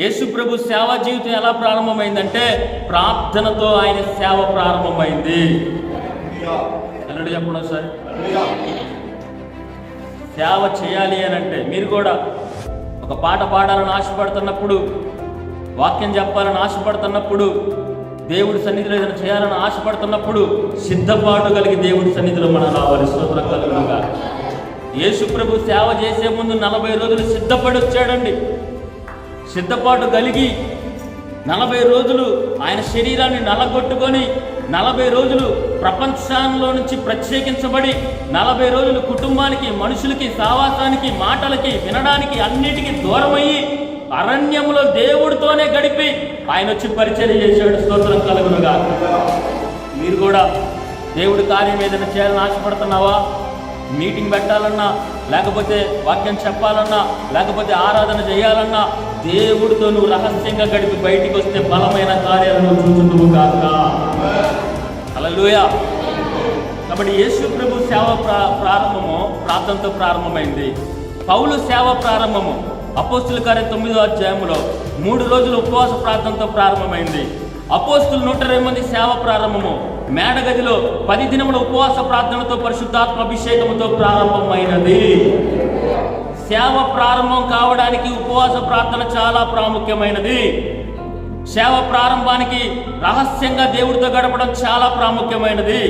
యేసుప్రభు సేవా సేవ జీవితం ఎలా ప్రారంభమైందంటే ప్రార్థనతో ఆయన సేవ ప్రారంభమైంది. అన్నట్టు చెప్పడం సార్ సేవ చేయాలి అని అంటే మీరు కూడా ఒక పాట పాడాలని ఆశపడుతున్నప్పుడు వాక్యం చెప్పాలని ఆశపడుతున్నప్పుడు దేవుడి సన్నిధిలో ఏదైనా చేయాలని ఆశపడుతున్నప్పుడు సిద్ధపాటు కలిగి దేవుడి సన్నిధిలో మనం రావాలి. స్తోత్రం కలుగునుగా. యేసుప్రభు సేవ చేసే ముందు నలభై రోజులు సిద్ధపడి వచ్చాడండి. సిద్ధపాటు కలిగి నలభై రోజులు ఆయన శరీరాన్ని నలగొట్టుకొని నలభై రోజులు ప్రపంచంలో నుంచి ప్రత్యేకించబడి నలభై రోజులు కుటుంబానికి మనుషులకి సావాసానికి మాటలకి వినడానికి అన్నిటికీ దూరమయ్యి అరణ్యములో దేవుడితోనే గడిపి ఆయన వచ్చి పరిచయం చేశాడు. స్తోత్రం కలుగునుగా. మీరు కూడా దేవుడి కార్యం ఏదైనా చేయాలని ఆశపడుతున్నావా? మీటింగ్ పెట్టాలన్నా లేకపోతే వాక్యం చెప్పాలన్నా లేకపోతే ఆరాధన చేయాలన్నా దేవుడితో నువ్వు రహస్యంగా గడిపి బయటికి వస్తే బలమైన కార్యాలను నువ్వు చూచుందువు కాక హల్లెలూయా. కాబట్టి యేసు ప్రభు సేవ ప్రా ప్రారంభము ప్రార్థనతో ప్రారంభమైంది. పౌలు సేవ ప్రారంభము అపోస్తుల కార్య తొమ్మిదో అధ్యాయంలో మూడు రోజులు ఉపవాస ప్రార్థనతో ప్రారంభమైంది. అపోస్తులు నూట ఇరవై మంది సేవ ప్రారంభము మేడగదిలో పది దినముల ఉపవాస ప్రార్థనతో పరిశుద్ధాత్మ అభిషేకముతో ప్రారంభమైనది. సేవ ప్రారంభం కావడానికి ఉపవాస ప్రార్థన చాలా ప్రాముఖ్యమైనది. సేవ ప్రారంభానికి రహస్యంగా దేవుడితో గడపడం చాలా ప్రాముఖ్యమైనది.